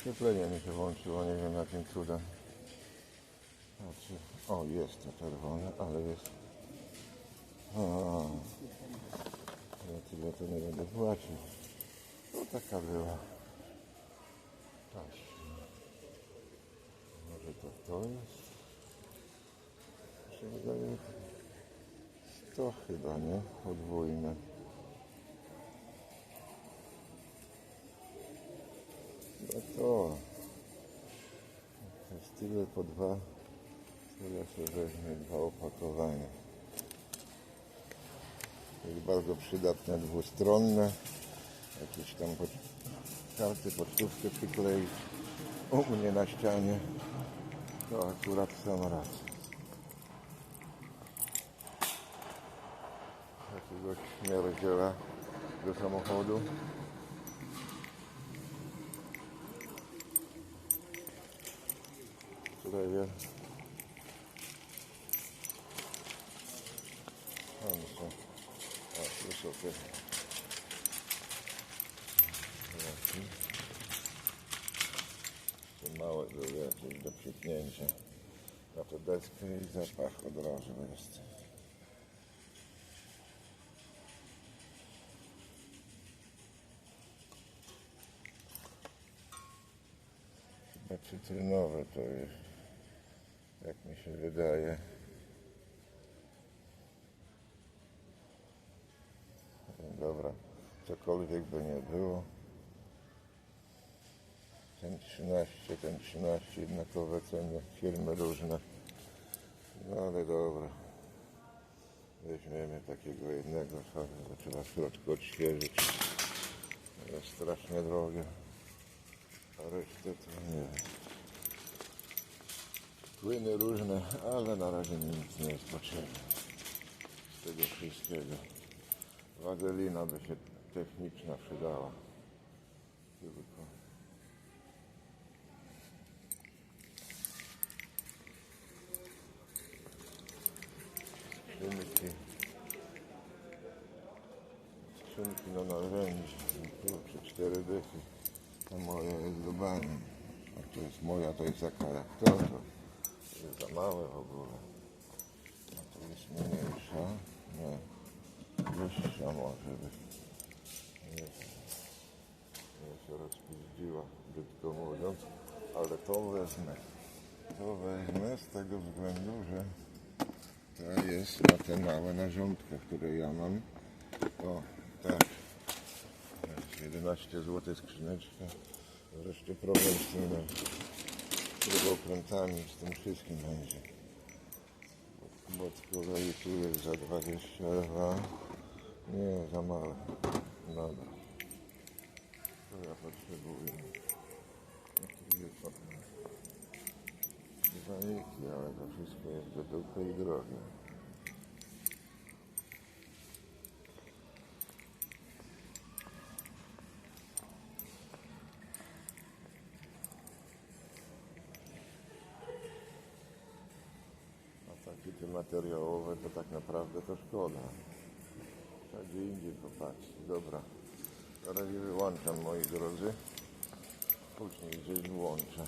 Oświetlenie mi się włączyło, nie wiem jakim cudem. Znaczy, o jest to czerwone, ale jest. A, ja tyle to nie będę płacił. No taka była. Taśma. Może to to jest? Mi się wydaje, to chyba nie, podwójne. To. Jest tyle po dwa. To sobie weźmie dwa opakowania. Jest bardzo przydatne, dwustronne. Jakieś tam pod... karty, pocztówkę przykleić. U mnie na ścianie. To akurat sam raz. Jakiegoś śmierdziela do samochodu. Jest. Tam są. O, małe jakieś do psiknięcia. Na tę deskę i zapach od razu jest. Chyba cytrynowe to jest. Jak mi się wydaje. Dobra, cokolwiek by nie było. Ten 13, ten 13, jednakowe ceny, firmy różne. No ale dobra. Weźmiemy takiego jednego, bo trzeba w środku odświeżyć. To jest strasznie drogie. A resztę to nie wiem. Płyny różne, ale na razie mi nic nie jest potrzebne. Z tego wszystkiego. Wazelina by się techniczna przydała. Tylko. Skrzynki. Skrzynki na narzędzi. Kurczę, cztery dychy. To moja jest do bani. A to jest moja, to jest za charakter. Za małe w ogóle. A to jest mniejsza. Nie. Wyższa może być. Nie. Nie się rozpizdziła, brzydko mówiąc. Ale to wezmę. To wezmę z tego względu, że to jest na te małe narządka, które ja mam. O, tak. To jest 11 zł skrzyneczka. Wreszcie problem z tym śrubokrętami, z tym wszystkim będzie. Bo z kolei tu jest za 22. Nie, za małe. Dobra. To ja potrzebuję. Zaniki, ale to wszystko jest do dupy i drogie. Te materiałowe to tak naprawdę to szkoda. Trzeba gdzie indziej popatrzeć. Dobra. Na razie wyłączam moi drodzy. Później gdzieś włączę.